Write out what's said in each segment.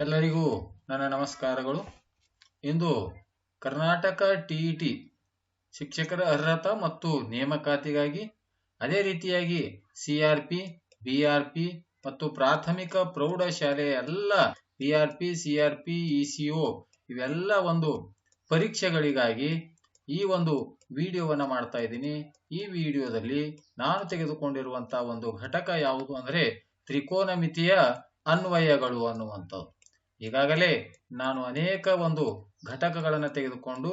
ಎಲ್ಲರಿಗೂ ನನ್ನ ನಮಸ್ಕಾರಗಳು. ಇಂದು ಕರ್ನಾಟಕ ಟಿಇಟಿ ಶಿಕ್ಷಕರ ಅರ್ಹತಾ ಮತ್ತು ನೇಮಕಾತಿಗಾಗಿ ಅದೇ ರೀತಿಯಾಗಿ ಸಿಆರ್ಪಿ ಬಿಆರ್ಪಿ ಮತ್ತು ಪ್ರಾಥಮಿಕ ಪ್ರೌಢಶಾಲೆ ಎಲ್ಲ ಬಿಆರ್ಪಿ ಸಿಆರ್ಪಿ ಇಸಿಒ ಇವೆಲ್ಲ ಒಂದು ಪರೀಕ್ಷೆಗಳಿಗಾಗಿ ಈ ಒಂದು ವಿಡಿಯೋವನ್ನು ಮಾಡ್ತಾ ಇದ್ದೀನಿ. ಈ ವಿಡಿಯೋದಲ್ಲಿ ನಾನು ತೆಗೆದುಕೊಂಡಿರುವಂತಹ ಒಂದು ಘಟಕ ಯಾವುದು ಅಂದ್ರೆ ತ್ರಿಕೋನಮಿತಿಯ ಅನ್ವಯಗಳು ಅನ್ನುವಂಥದ್ದು. ಈಗಾಗಲೇ ನಾನು ಅನೇಕ ಒಂದು ಘಟಕಗಳನ್ನು ತೆಗೆದುಕೊಂಡು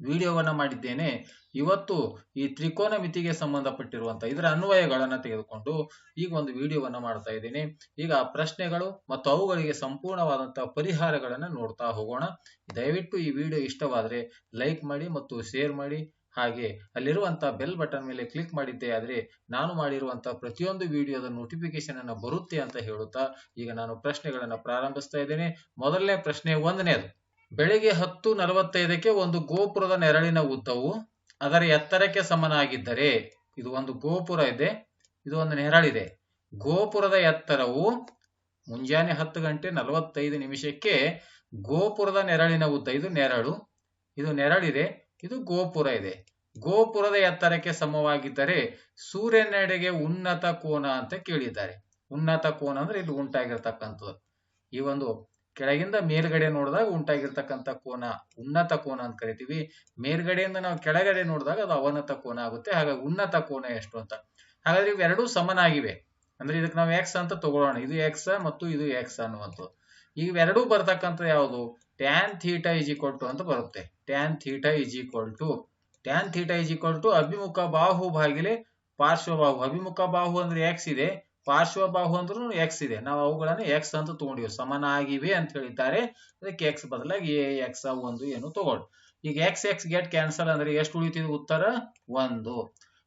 ವಿಡಿಯೋವನ್ನು ಮಾಡಿದ್ದೇನೆ. ಇವತ್ತು ಈ ತ್ರಿಕೋನ ಮಿತಿಗೆ ಸಂಬಂಧಪಟ್ಟಿರುವಂಥ ಇದರ ಅನ್ವಯಗಳನ್ನು ತೆಗೆದುಕೊಂಡು ಈಗ ಒಂದು ವಿಡಿಯೋವನ್ನು ಮಾಡ್ತಾ ಇದ್ದೀನಿ. ಈಗ ಪ್ರಶ್ನೆಗಳು ಮತ್ತು ಅವುಗಳಿಗೆ ಸಂಪೂರ್ಣವಾದಂತಹ ಪರಿಹಾರಗಳನ್ನು ನೋಡ್ತಾ ಹೋಗೋಣ. ದಯವಿಟ್ಟು ಈ ವಿಡಿಯೋ ಇಷ್ಟವಾದರೆ ಲೈಕ್ ಮಾಡಿ ಮತ್ತು ಶೇರ್ ಮಾಡಿ. ಹಾಗೆ ಅಲ್ಲಿರುವಂತಹ ಬೆಲ್ ಬಟನ್ ಮೇಲೆ ಕ್ಲಿಕ್ ಮಾಡಿದ್ದೆ ಆದ್ರೆ ನಾನು ಮಾಡಿರುವಂತಹ ಪ್ರತಿಯೊಂದು ವಿಡಿಯೋದ ನೋಟಿಫಿಕೇಶನ್ ಅನ್ನ ಬರುತ್ತೆ ಅಂತ ಹೇಳುತ್ತಾ ಈಗ ನಾನು ಪ್ರಶ್ನೆಗಳನ್ನ ಪ್ರಾರಂಭಿಸ್ತಾ ಇದ್ದೇನೆ. ಮೊದಲನೇ ಪ್ರಶ್ನೆ ಒಂದನೇದು ಬೆಳಿಗ್ಗೆ ಹತ್ತು ನಲವತ್ತೈದಕ್ಕೆ ಒಂದು ಗೋಪುರದ ನೆರಳಿನ ಉದ್ದವು ಅದರ ಎತ್ತರಕ್ಕೆ ಸಮನಾಗಿದ್ದರೆ ಇದು ಒಂದು ಗೋಪುರ ಇದೆ, ಇದು ಒಂದು ನೆರಳಿದೆ. ಗೋಪುರದ ಎತ್ತರವು ಮುಂಜಾನೆ ಹತ್ತು ಗಂಟೆ ನಲವತ್ತೈದು ನಿಮಿಷಕ್ಕೆ ಗೋಪುರದ ನೆರಳಿನ ಉದ್ದ. ಇದು ನೆರಳು, ಇದು ನೆರಳಿದೆ, ಇದು ಗೋಪುರ ಇದೆ. ಗೋಪುರದ ಎತ್ತರಕ್ಕೆ ಸಮವಾಗಿದ್ದರೆ ಸೂರ್ಯನೆಡೆಗೆ ಉನ್ನತ ಕೋನ ಅಂತ ಕೇಳಿದ್ದಾರೆ. ಉನ್ನತ ಕೋನ ಅಂದ್ರೆ ಇಲ್ಲಿ ಉಂಟಾಗಿರ್ತಕ್ಕಂಥದ್ದು. ಈ ಒಂದು ಕೆಳಗಿಂದ ಮೇಲ್ಗಡೆ ನೋಡಿದಾಗ ಉಂಟಾಗಿರ್ತಕ್ಕಂಥ ಕೋನ, ಉನ್ನತ ಕೋನ ಅಂತ ಕರಿತೀವಿ. ಮೇಲ್ಗಡೆಯಿಂದ ನಾವು ಕೆಳಗಡೆ ನೋಡಿದಾಗ ಅದು ಅವನತ ಕೋನ ಆಗುತ್ತೆ. ಹಾಗಾಗಿ ಉನ್ನತ ಕೋನ ಎಷ್ಟು ಅಂತ. ಹಾಗಾದ್ರೆ ಇವೆರಡೂ ಸಮನಾಗಿವೆ. ಅಂದ್ರೆ ಇದಕ್ಕೆ ನಾವು ಎಕ್ಸ್ ಅಂತ ತಗೊಳ್ಳೋಣ. ಇದು ಎಕ್ಸ್ ಮತ್ತು ಇದು ಎಕ್ಸ್ ಅನ್ನುವಂಥದ್ದು. ಇವೆರಡೂ ಬರ್ತಕ್ಕಂಥ ಯಾವುದು? ಟ್ಯಾನ್ ಥೀಟಾ ಈಕ್ವಲ್ ಟು ಅಂತ ಬರುತ್ತೆ. Tan theta equal to tan theta is equal to ಅಭಿಮುಖ ಬಾಹು ಭಾಗಿಲೆ ಪಾರ್ಶ್ವಬಾಹು. ಅಭಿಮುಖ ಬಾಹು ಅಂದ್ರೆ ಎಕ್ಸ್ ಇದೆ, ಪಾರ್ಶ್ವಬಾಹು ಅಂದ್ರೂ ಎಕ್ಸ್ ಇದೆ. ನಾವು ಅವುಗಳನ್ನ ಎಕ್ಸ್ ಅಂತ ತಗೊಂಡಿವಿ. ಸಮನಾಗಿವೆ ಅಂತ ಹೇಳಿದ್ದಾರೆ. ಅದಕ್ಕೆ ಎಕ್ಸ್ ಬದಲಾಗಿ ಎ ಎಕ್ಸ್ ಒಂದು ಏನು ತಗೊಂಡು ಈಗ ಎಕ್ಸ್ ಎಕ್ಸ್ ಗೆಟ್ ಕ್ಯಾನ್ಸಲ್ ಅಂದ್ರೆ ಎಷ್ಟು ಉಳಿತಿದೆ ಉತ್ತರ? ಒಂದು.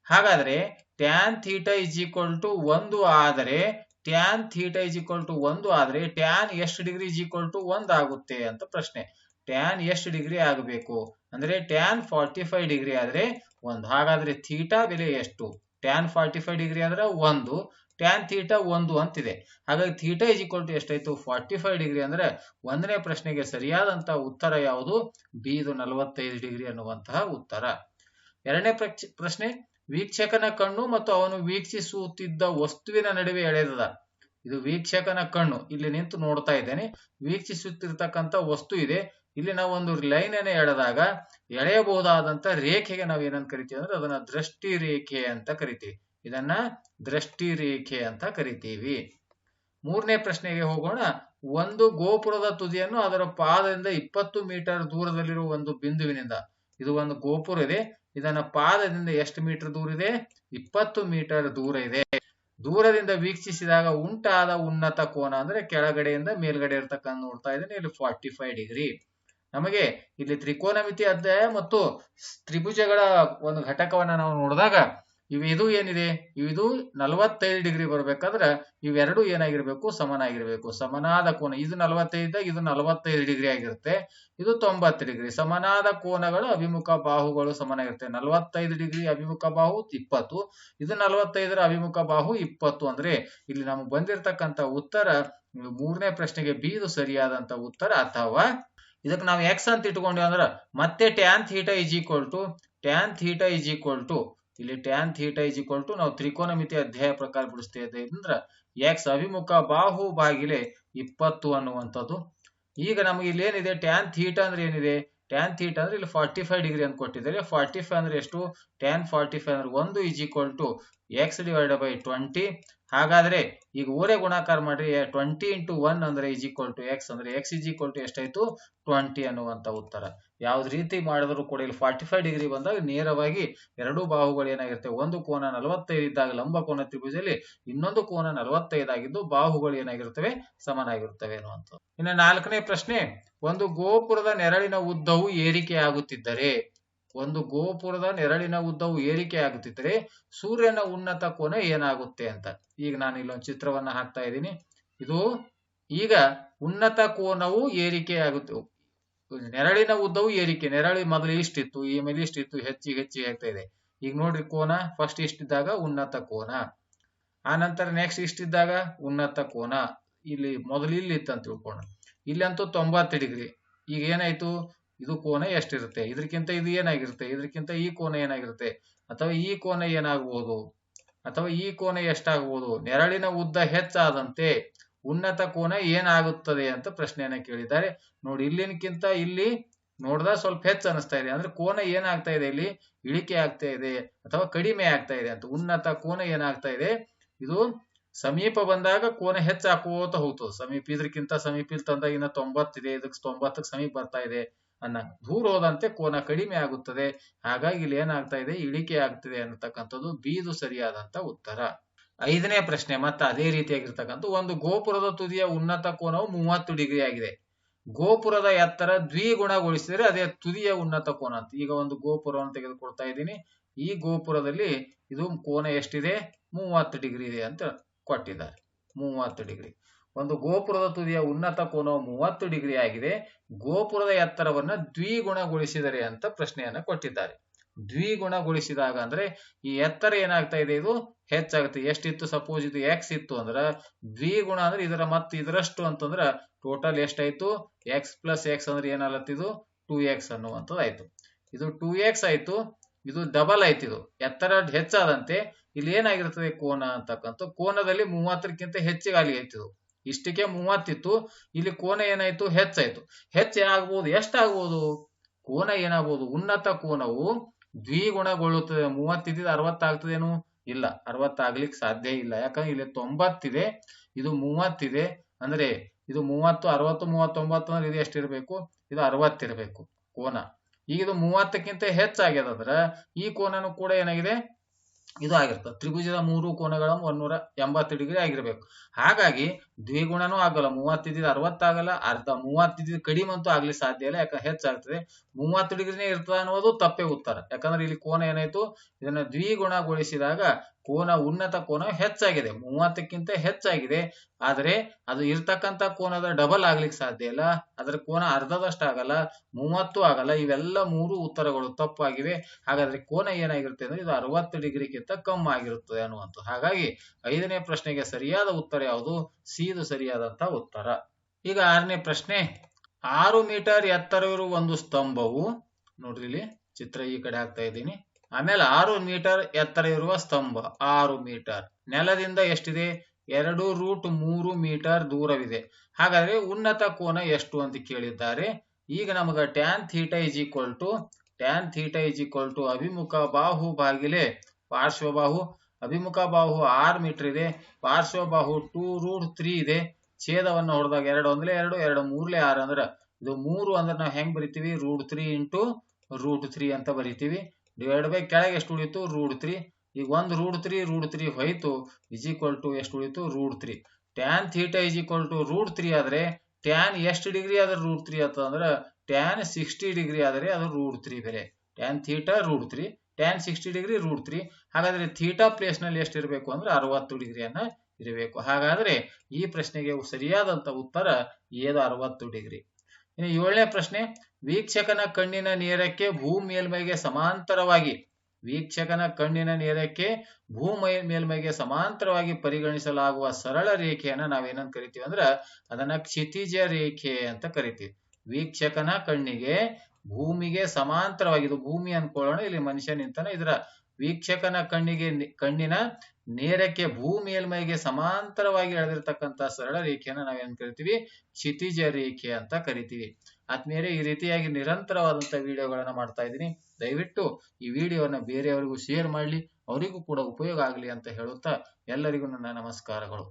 ಹಾಗಾದ್ರೆ tan theta is equal to ಒಂದು ಆದರೆ tan theta is equal to ಒಂದು ಆದ್ರೆ ಟ್ಯಾನ್ ಎಷ್ಟು ಡಿಗ್ರಿ ಇಸ್ ಈಕ್ವಲ್ ಟು ಒಂದ್ ಆಗುತ್ತೆ ಅಂತ ಪ್ರಶ್ನೆ. ಟ್ಯಾನ್ ಎಷ್ಟು ಡಿಗ್ರಿ ಆಗಬೇಕು? ಅಂದ್ರೆ ಟ್ಯಾನ್ ಫಾರ್ಟಿ ಫೈವ್ ಡಿಗ್ರಿ ಆದ್ರೆ ಒಂದು. ಹಾಗಾದ್ರೆ ಥೀಟಾ ಬೆಲೆ ಎಷ್ಟು? ಟ್ಯಾನ್ ಫಾರ್ಟಿ ಫೈವ್ ಡಿಗ್ರಿ ಅಂದ್ರೆ ಒಂದು. ಟ್ಯಾನ್ ಥೀಟಾ ಒಂದು ಅಂತಿದೆ. ಹಾಗಾಗಿ ಥೀಟಾ ಇಸ್ ಈಕ್ವಲ್ ಟು ಎಷ್ಟಾಯ್ತು? ಫಾರ್ಟಿ ಫೈವ್ ಡಿಗ್ರಿ ಅಂದ್ರೆ ಒಂದನೇ ಪ್ರಶ್ನೆಗೆ ಸರಿಯಾದಂತಹ ಉತ್ತರ ಯಾವುದು? ಬಿ ಇದು ನಲವತ್ತೈದು ಡಿಗ್ರಿ ಅನ್ನುವಂತಹ ಉತ್ತರ. ಎರಡನೇ ಪ್ರಶ್ನೆ, ವೀಕ್ಷಕನ ಕಣ್ಣು ಮತ್ತು ಅವನು ವೀಕ್ಷಿಸುತ್ತಿದ್ದ ವಸ್ತುವಿನ ನಡುವೆ ಎಳೆದದ. ಇದು ವೀಕ್ಷಕನ ಕಣ್ಣು. ಇಲ್ಲಿ ನಿಂತು ನೋಡ್ತಾ ಇದ್ದೇನೆ. ವೀಕ್ಷಿಸುತ್ತಿರ್ತಕ್ಕಂಥ ವಸ್ತು ಇದೆ. ಇಲ್ಲಿ ನಾವು ಒಂದು ಲೈನ್ ಅನ್ನ ಎಳೆದಾಗ ಎಳೆಯಬಹುದಾದಂತ ರೇಖೆಗೆ ನಾವು ಏನಂತ ಕರಿತೀವಿ ಅಂದ್ರೆ ಅದನ್ನ ದೃಷ್ಟಿ ರೇಖೆ ಅಂತ ಕರಿತೀವಿ. ಇದನ್ನ ದೃಷ್ಟಿ ರೇಖೆ ಅಂತ ಕರಿತೀವಿ. ಮೂರನೇ ಪ್ರಶ್ನೆಗೆ ಹೋಗೋಣ. ಒಂದು ಗೋಪುರದ ತುದಿಯನ್ನು ಅದರ ಪಾದದಿಂದ ಇಪ್ಪತ್ತು ಮೀಟರ್ ದೂರದಲ್ಲಿರುವ ಒಂದು ಬಿಂದುವಿನಿಂದ. ಇದು ಒಂದು ಗೋಪುರ ಇದೆ. ಇದನ್ನ ಪಾದದಿಂದ ಎಷ್ಟು ಮೀಟರ್ ದೂರ ಇದೆ? ಇಪ್ಪತ್ತು ಮೀಟರ್ ದೂರ ಇದೆ. ದೂರದಿಂದ ವೀಕ್ಷಿಸಿದಾಗ ಉಂಟಾದ ಉನ್ನತ ಕೋನ ಅಂದ್ರೆ ಕೆಳಗಡೆಯಿಂದ ಮೇಲ್ಗಡೆ ಇರ್ತಕ್ಕಂಥ ನೋಡ್ತಾ ಇದ್ದೇನೆ. ಇಲ್ಲಿ ಫಾರ್ಟಿ ಫೈವ್ ಡಿಗ್ರಿ ನಮಗೆ ಇಲ್ಲಿ ತ್ರಿಕೋನಮಿತಿ ಅಧ್ಯಾಯ ಮತ್ತು ತ್ರಿಭುಜಗಳ ಒಂದು ಘಟಕವನ್ನ ನಾವು ನೋಡಿದಾಗ ಇವಿದು ಏನಿದೆ? ಇದು ನಲವತ್ತೈದು ಡಿಗ್ರಿ ಬರಬೇಕಾದ್ರೆ ಇವೆರಡು ಏನಾಗಿರ್ಬೇಕು? ಸಮನಾಗಿರ್ಬೇಕು. ಸಮನಾದ ಕೋನ, ಇದು ನಲವತ್ತೈದಾಗ ಇದು ನಲವತ್ತೈದು ಡಿಗ್ರಿ ಆಗಿರುತ್ತೆ. ಇದು ತೊಂಬತ್ತು ಡಿಗ್ರಿ. ಸಮನಾದ ಕೋನಗಳು ಅಭಿಮುಖ ಬಾಹುಗಳು ಸಮನಾಗಿರುತ್ತೆ. ನಲವತ್ತೈದು ಡಿಗ್ರಿ ಅಭಿಮುಖ ಬಾಹು ಇಪ್ಪತ್ತು. ಇದು ನಲವತ್ತೈದರ ಅಭಿಮುಖ ಬಾಹು ಇಪ್ಪತ್ತು ಅಂದ್ರೆ ಇಲ್ಲಿ ನಮಗೆ ಬಂದಿರತಕ್ಕಂತ ಉತ್ತರ, ಮೂರನೇ ಪ್ರಶ್ನೆಗೆ ಬಿ ಇದು ಸರಿಯಾದಂತ ಉತ್ತರ ಅಥವಾ ಇದಕ್ಕೆ ನಾವು ಎಕ್ಸ್ ಅಂತ ಇಟ್ಕೊಂಡ್ವಿ ಅಂದ್ರೆ ಮತ್ತೆ tan theta is equal to tan theta is equal to ಇಲ್ಲಿ tan theta is equal to ನಾವು ತ್ರಿಕೋನಮಿತಿ ಅಧ್ಯಾಯ ಪ್ರಕಾರ ಬಿಡಿಸ್ತೇವೆ ಅಂದ್ರೆ ಎಕ್ಸ್ ಅಭಿಮುಖ ಬಾಹು ಬಾಗಿಲೆ ಇಪ್ಪತ್ತು ಅನ್ನುವಂಥದ್ದು. ಈಗ ನಮಗೆ ಇಲ್ಲಿ ಏನಿದೆ? ಟ್ಯಾನ್ ಥೀಟಾ ಅಂದ್ರೆ ಏನಿದೆ? ಟ್ಯಾನ್ ಥೀಟ ಅಂದ್ರೆ ಇಲ್ಲಿ ಫಾರ್ಟಿ ಫೈವ್ ಡಿಗ್ರಿ ಅಂತ ಕೊಟ್ಟಿದ್ದಾರೆ. ಫಾರ್ಟಿ ಫೈವ್ ಅಂದ್ರೆ ಎಷ್ಟು? ಟ್ಯಾನ್ ಫಾರ್ಟಿ ಫೈವ್ ಅಂದ್ರೆ ಒಂದು is equal to x divide by twenty ಹಾಗಾದ್ರೆ ಈಗ ಊರೇ ಗುಣಾಕಾರ ಮಾಡ್ರಿ ಟ್ವೆಂಟಿ ಇಂಟು ಒನ್ ಅಂದ್ರೆ ಇಸ್ ಈಕ್ವಲ್ ಟು ಎಕ್ಸ್ ಅಂದ್ರೆ ಎಕ್ಸ್ ಇಸ್ ಈಕ್ವಲ್ ಟು ಎಷ್ಟಾಯ್ತು? ಟ್ವೆಂಟಿ ಅನ್ನುವಂತ ಉತ್ತರ. ಯಾವ್ದು ರೀತಿ ಮಾಡಿದ್ರು ಕೂಡ ಇಲ್ಲಿ ಫಾರ್ಟಿ ಫೈವ್ ಡಿಗ್ರಿ ಬಂದಾಗ ನೇರವಾಗಿ ಎರಡು ಬಾಹುಗಳು ಏನಾಗಿರ್ತವೆ? ಒಂದು ಕೋನ ನಲವತ್ತೈದು ಇದ್ದಾಗ ಲಂಬ ಕೋನ ತ್ರಿಭುಜದಲ್ಲಿ ಇನ್ನೊಂದು ಕೋನ ನಲವತ್ತೈದಾಗಿದ್ದು ಬಾಹುಗಳು ಏನಾಗಿರ್ತವೆ? ಸಮನಾಗಿರ್ತವೆ ಅನ್ನುವಂಥದ್ದು. ಇನ್ನು ನಾಲ್ಕನೇ ಪ್ರಶ್ನೆ, ಒಂದು ಗೋಪುರದ ನೆರಳಿನ ಉದ್ದವು ಏರಿಕೆ ಆಗುತ್ತಿದ್ದರೆ ಒಂದು ಗೋಪುರದ ನೆರಳಿನ ಉದ್ದವು ಏರಿಕೆ ಆಗುತ್ತಿದ್ರೆ ಸೂರ್ಯನ ಉನ್ನತ ಕೋನ ಏನಾಗುತ್ತೆ ಅಂತ. ಈಗ ನಾನು ಇಲ್ಲೊಂದು ಚಿತ್ರವನ್ನ ಹಾಕ್ತಾ ಇದ್ದೀನಿ. ಇದು ಈಗ ಉನ್ನತ ಕೋನವು ಏರಿಕೆ ಆಗುತ್ತೆ. ನೆರಳಿನ ಉದ್ದವು ಏರಿಕೆ. ನೆರಳಿ ಮೊದಲು ಇಷ್ಟಿತ್ತು, ಈ ಮೇಲೆ ಇಷ್ಟಿತ್ತು, ಹೆಚ್ಚಿಗೆ ಹೆಚ್ಚಿಗೆ ಆಗ್ತಾ ಇದೆ. ಈಗ ನೋಡ್ರಿ ಕೋನ ಫಸ್ಟ್ ಇಷ್ಟಿದ್ದಾಗ ಉನ್ನತ ಕೋನ. ಆ ನಂತರ ನೆಕ್ಸ್ಟ್ ಇಷ್ಟಿದ್ದಾಗ ಉನ್ನತ ಕೋನ. ಇಲ್ಲಿ ಮೊದಲು ಇಲ್ಲಿ ಇತ್ತು ಅಂತ ತಿಳ್ಕೊಂಡು ಇಲ್ಲಂತೂ ತೊಂಬತ್ತು ಡಿಗ್ರಿ. ಈಗ ಏನಾಯ್ತು? ಇದು ಕೋನ ಎಷ್ಟಿರುತ್ತೆ? ಇದಕ್ಕಿಂತ ಇದು ಏನಾಗಿರುತ್ತೆ? ಇದಕ್ಕಿಂತ ಈ ಕೋನ ಏನಾಗಿರುತ್ತೆ? ಅಥವಾ ಈ ಕೋನ ಏನಾಗಬಹುದು ಅಥವಾ ಈ ಕೋನ ಎಷ್ಟಾಗಬಹುದು ನೆರಳಿನ ಉದ್ದ ಹೆಚ್ಚಾದಂತೆ ಉನ್ನತ ಕೋನ ಏನಾಗುತ್ತದೆ ಅಂತ ಪ್ರಶ್ನೆಯನ್ನ ಕೇಳಿದ್ದಾರೆ. ನೋಡಿ ಇಲ್ಲಿನಕ್ಕಿಂತ ಇಲ್ಲಿ ನೋಡಿದ ಸ್ವಲ್ಪ ಹೆಚ್ಚು ಅನಿಸ್ತಾ ಇದೆ. ಅಂದ್ರೆ ಕೋನ ಏನಾಗ್ತಾ ಇದೆ ಇಲ್ಲಿ? ಇಳಿಕೆ ಆಗ್ತಾ ಇದೆ ಅಥವಾ ಕಡಿಮೆ ಆಗ್ತಾ ಇದೆ ಅಂತ. ಉನ್ನತ ಕೋನ ಏನಾಗ್ತಾ ಇದೆ? ಇದು ಸಮೀಪ ಬಂದಾಗ ಕೋನ ಹೆಚ್ಚಾಕೋತ ಹೋಗ್ತದೆ. ಸಮೀಪ ಇದ್ರಕ್ಕಿಂತ ಸಮೀಪ ಇಲ್ಲಿ ತಂದಾಗ ಇನ್ನ ತೊಂಬತ್ತಿದೆ. ಇದಕ್ಕೆ ತೊಂಬತ್ತಕ್ಕೆ ಸಮೀಪ ಬರ್ತಾ ಇದೆ. ಅನ್ನ ದೂರ ಹೋದಂತೆ ಕೋನ ಕಡಿಮೆ ಆಗುತ್ತದೆ. ಹಾಗಾಗಿ ಇಲ್ಲಿ ಏನಾಗ್ತಾ ಇದೆ? ಇಳಿಕೆ ಆಗ್ತಿದೆ ಅನ್ನತಕ್ಕಂಥದ್ದು ಬೀದು ಸರಿಯಾದಂತ ಉತ್ತರ. ಐದನೇ ಪ್ರಶ್ನೆ, ಮತ್ತೆ ಅದೇ ರೀತಿಯಾಗಿರ್ತಕ್ಕಂಥ ಒಂದು ಗೋಪುರದ ತುದಿಯ ಉನ್ನತ ಕೋನವು ಮೂವತ್ತು ಡಿಗ್ರಿ ಆಗಿದೆ. ಗೋಪುರದ ಎತ್ತರ ದ್ವಿಗುಣಗೊಳಿಸಿದರೆ ಅದೇ ತುದಿಯ ಉನ್ನತ ಕೋನ ಅಂತ. ಈಗ ಒಂದು ಗೋಪುರವನ್ನು ತೆಗೆದುಕೊಳ್ತಾ ಇದ್ದೀನಿ. ಈ ಗೋಪುರದಲ್ಲಿ ಇದು ಕೋನ ಎಷ್ಟಿದೆ? ಮೂವತ್ತು ಡಿಗ್ರಿ ಇದೆ ಅಂತ ಕೊಟ್ಟಿದ್ದಾರೆ. ಮೂವತ್ತು ಡಿಗ್ರಿ. ಒಂದು ಗೋಪುರದ ತುದಿಯ ಉನ್ನತ ಕೋನವು ಮೂವತ್ತು ಡಿಗ್ರಿ ಆಗಿದೆ. ಗೋಪುರದ ಎತ್ತರವನ್ನು ದ್ವಿಗುಣಗೊಳಿಸಿದರೆ ಅಂತ ಪ್ರಶ್ನೆಯನ್ನ ಕೊಟ್ಟಿದ್ದಾರೆ. ದ್ವಿಗುಣಗೊಳಿಸಿದಾಗ ಅಂದ್ರೆ ಈ ಎತ್ತರ ಏನಾಗ್ತಾ ಇದೆ? ಇದು ಹೆಚ್ಚಾಗುತ್ತೆ. ಎಷ್ಟಿತ್ತು? ಸಪೋಸ್ ಇದು ಎಕ್ಸ್ ಇತ್ತು ಅಂದ್ರೆ ದ್ವಿಗುಣ ಅಂದ್ರೆ ಇದರ ಮತ್ತೆ ಇದರಷ್ಟು ಅಂತಂದ್ರೆ ಟೋಟಲ್ ಎಷ್ಟಾಯ್ತು? ಎಕ್ಸ್ ಪ್ಲಸ್ ಎಕ್ಸ್ ಅಂದ್ರೆ ಏನಾಗತ್ತಿದು ಟೂ ಎಕ್ಸ್ ಅನ್ನುವಂಥದ್ದು ಆಯ್ತು ಇದು ಟೂ ಎಕ್ಸ್ ಆಯ್ತು. ಇದು ಡಬಲ್ ಆಯ್ತು ಇದು. ಎತ್ತರ ಹೆಚ್ಚಾದಂತೆ ಇಲ್ಲಿ ಏನಾಗಿರ್ತದೆ? ಕೋನ ಅಂತಕ್ಕಂಥ ಕೋನದಲ್ಲಿ ಮೂವತ್ತಕ್ಕಿಂತ ಹೆಚ್ಚಿಗೆ ಆಯ್ತು ಇಷ್ಟಕ್ಕೆ ಮೂವತ್ತಿತ್ತು, ಇಲ್ಲಿ ಕೋನ ಏನಾಯ್ತು? ಹೆಚ್ಚಾಯ್ತು. ಹೆಚ್ಚೇನಾಗಬಹುದು ಎಷ್ಟಾಗ್ಬೋದು? ಕೋನ ಏನಾಗ್ಬೋದು? ಉನ್ನತ ಕೋನವು ದ್ವಿಗುಣಗೊಳ್ಳುತ್ತದೆ. ಮೂವತ್ತಿದ್ದು ಅರವತ್ತಾಗ್ತದೇನು? ಇಲ್ಲ. ಅರವತ್ತಾಗ್ಲಿಕ್ಕೆ ಸಾಧ್ಯ ಇಲ್ಲ. ಯಾಕಂದ್ರೆ ಇಲ್ಲಿ ತೊಂಬತ್ತಿದೆ. ಇದು ಮೂವತ್ತಿದೆ. ಅಂದ್ರೆ ಇದು ಮೂವತ್ತು, ಅರವತ್ತು, ಮೂವತ್ತೊಂಬತ್ತು ಅಂದ್ರೆ ಇದು ಎಷ್ಟಿರಬೇಕು? ಇದು ಅರವತ್ತಿರ್ಬೇಕು ಕೋನ. ಈಗ ಇದು ಮೂವತ್ತಕ್ಕಿಂತ ಹೆಚ್ಚಾಗ್ಯದಂದ್ರ ಈ ಕೋನನು ಕೂಡ ಏನಾಗಿದೆ? ಇದು ಆಗಿರ್ತದೆ ತ್ರಿಭುಜದ ಮೂರು ಕೋನಗಳ ಒಂದೂರ ಎಂಬತ್ತು ಡಿಗ್ರಿ ಆಗಿರ್ಬೇಕು. ಹಾಗಾಗಿ ದ್ವಿಗುಣನೂ ಆಗಲ್ಲ ಮೂವತ್ತಿದ್ದು ಅರವತ್ತಾಗಲ್ಲ ಅರ್ಧ ಮೂವತ್ತಿದ್ದು ಕಡಿಮೆ ಅಂತೂ ಆಗ್ಲಿ ಸಾಧ್ಯ ಇಲ್ಲ, ಯಾಕಂದ್ರೆ ಹೆಚ್ಚಾಗ್ತದೆ. ಮೂವತ್ತು ಡಿಗ್ರಿನೇ ಇರ್ತದೆ ಅನ್ನೋದು ತಪ್ಪೇ ಉತ್ತರ. ಯಾಕಂದ್ರೆ ಇಲ್ಲಿ ಕೋನ ಏನಾಯ್ತು? ಇದನ್ನ ದ್ವಿಗುಣಗೊಳಿಸಿದಾಗ ಕೋನ ಉನ್ನತ ಕೋನ ಹೆಚ್ಚಾಗಿದೆ. ಮೂವತ್ತಕ್ಕಿಂತ ಹೆಚ್ಚಾಗಿದೆ. ಆದರೆ ಅದು ಇರ್ತಕ್ಕಂಥ ಕೋನದ ಡಬಲ್ ಆಗ್ಲಿಕ್ಕೆ ಸಾಧ್ಯ ಇಲ್ಲ. ಅದರ ಕೋನ ಅರ್ಧದಷ್ಟು ಆಗಲ್ಲ, ಮೂವತ್ತು ಆಗಲ್ಲ. ಇವೆಲ್ಲ ಮೂರು ಉತ್ತರಗಳು ತಪ್ಪಾಗಿವೆ. ಹಾಗಾದ್ರೆ ಕೋನ ಏನಾಗಿರುತ್ತೆ ಅಂದ್ರೆ ಇದು ಅರವತ್ತು ಡಿಗ್ರಿಗಿಂತ ಕಮ್ಮಿ ಆಗಿರುತ್ತದೆ ಅನ್ನುವಂಥ ಹಾಗಾಗಿ ಐದನೇ ಪ್ರಶ್ನೆಗೆ ಸರಿಯಾದ ಉತ್ತರ ಯಾವುದು? ಸೀದು ಸರಿಯಾದಂತ ಉತ್ತರ. ಈಗ ಆರನೇ ಪ್ರಶ್ನೆ, ಆರು ಮೀಟರ್ ಎತ್ತರವಿರುವ ಒಂದು ಸ್ತಂಭವು, ನೋಡ್ರಿ ಇಲ್ಲಿ ಚಿತ್ರ ಈ ಕಡೆ ಹಾಕ್ತಾ ಇದ್ದೀನಿ. ಆಮೇಲೆ ಆರು ಮೀಟರ್ ಎತ್ತರ ಇರುವ ಸ್ತಂಭ. ಆರು ಮೀಟರ್. ನೆಲದಿಂದ ಎಷ್ಟಿದೆ? ಎರಡು ರೂಟ್ ಮೂರು ಮೀಟರ್ ದೂರವಿದೆ. ಹಾಗಾದ್ರೆ ಉನ್ನತ ಕೋನ ಎಷ್ಟು ಅಂತ ಕೇಳಿದ್ದಾರೆ. ಈಗ ನಮಗೆ tan theta is equal to tan theta is equal to ಅಭಿಮುಖ ಬಾಹು ಬಾಗಿಲೆ ಪಾರ್ಶ್ವಬಾಹು. ಅಭಿಮುಖ ಬಾಹು ಆರ್ ಮೀಟರ್ ಇದೆ. ಪಾರ್ಶ್ವಬಾಹು ಟೂ ರೂಟ್ ತ್ರೀ ಇದೆ. ಛೇದವನ್ನು ಹೊಡೆದಾಗ ಎರಡು ಅಂದ್ರೆ ಎರಡು ಎರಡು ಮೂರ್ಲೆ ಆರು ಅಂದ್ರೆ ಇದು ಮೂರು ಅಂದ್ರೆ ನಾವು ಹೆಂಗ್ ಬರಿತೀವಿ? Root three into root three ಅಂತ ಬರಿತೀವಿ. ಡಿವೈಡ್ ಬೈ ಕೆಳಗೆ ಎಷ್ಟು ಉಳಿಯಿತು ರೂಡ್ ತ್ರೀ ಈಗ ಒಂದು ರೂಡ್ ತ್ರೀ ರೂಡ್ ತ್ರೀ ಹೋಯ್ತು ಇಸ್ ಈಕ್ವಲ್ ಟು ಎಷ್ಟು ಉಳಿಯಿತು root three tan theta is equal to root three ಆದ್ರೆ ಟ್ಯಾನ್ ಎಷ್ಟು ಡಿಗ್ರಿ ಆದ್ರೆ ರೂಡ್ ತ್ರೀ ಆತ ಅಂದ್ರೆ ಟ್ಯಾನ್ ಸಿಕ್ಸ್ಟಿ ಡಿಗ್ರಿ ಆದರೆ ಅದು ರೂಡ್ ತ್ರೀ ಬೇರೆ. Tan theta root three tan sixty degree root three ಹಾಗಾದ್ರೆ ಥೀಟಾ ಪ್ಲೇಸ್ನಲ್ಲಿ ಎಷ್ಟು ಇರಬೇಕು ಅಂದ್ರೆ ಅರವತ್ತು ಡಿಗ್ರಿಯನ್ನು ಇರಬೇಕು. ಹಾಗಾದ್ರೆ ಈ ಪ್ರಶ್ನೆಗೆ ಸರಿಯಾದಂತ ಉತ್ತರ ಏದು ಅರವತ್ತು ಡಿಗ್ರಿ ಇನ್ನು ಏಳನೇ ಪ್ರಶ್ನೆ ವೀಕ್ಷಕನ ಕಣ್ಣಿನ ನೇರಕ್ಕೆ ಭೂ ಮೇಲ್ಮೈಗೆ ಸಮಾಂತರವಾಗಿ, ವೀಕ್ಷಕನ ಕಣ್ಣಿನ ನೇರಕ್ಕೆ ಭೂ ಮೇಲ್ಮೈಗೆ ಸಮಾಂತರವಾಗಿ ಪರಿಗಣಿಸಲಾಗುವ ಸರಳ ರೇಖೆಯನ್ನ ನಾವೇನಂತ ಕರಿತೀವಿ ಅಂದ್ರ ಅದನ್ನ ಕ್ಷಿತಿಜ ರೇಖೆ ಅಂತ ಕರಿತೀವಿ. ವೀಕ್ಷಕನ ಕಣ್ಣಿಗೆ ಭೂಮಿಗೆ ಸಮಾಂತರವಾಗಿ, ಇದು ಭೂಮಿ ಅನ್ಕೊಳ್ಳೋಣ, ಇಲ್ಲಿ ಮನುಷ್ಯ ನಿಂತಾನೆ ಇದರ ವೀಕ್ಷಕನ ಕಣ್ಣಿಗೆ ಕಣ್ಣಿನ ನೇರಕ್ಕೆ ಭೂ ಮೇಲ್ಮೈಗೆ ಸಮಾಂತರವಾಗಿ ಎಳೆದಿರ್ತಕ್ಕಂಥ ಸರಳ ರೇಖೆಯನ್ನ ನಾವೇನ್ ಕರಿತೀವಿ? ಕ್ಷಿತಿಜ ರೇಖೆ ಅಂತ ಕರಿತೀವಿ. ಆದ್ಮೇಲೆ ಈ ರೀತಿಯಾಗಿ ನಿರಂತರವಾದಂತಹ ವಿಡಿಯೋಗಳನ್ನ ಮಾಡ್ತಾ ಇದ್ದೀನಿ. ದಯವಿಟ್ಟು ಈ ವಿಡಿಯೋನ ಬೇರೆಯವರಿಗೂ ಶೇರ್ ಮಾಡಲಿ, ಅವರಿಗೂ ಕೂಡ ಉಪಯೋಗ ಆಗಲಿ ಅಂತ ಹೇಳುತ್ತಾ ಎಲ್ಲರಿಗೂ ನನ್ನ ನಮಸ್ಕಾರಗಳು.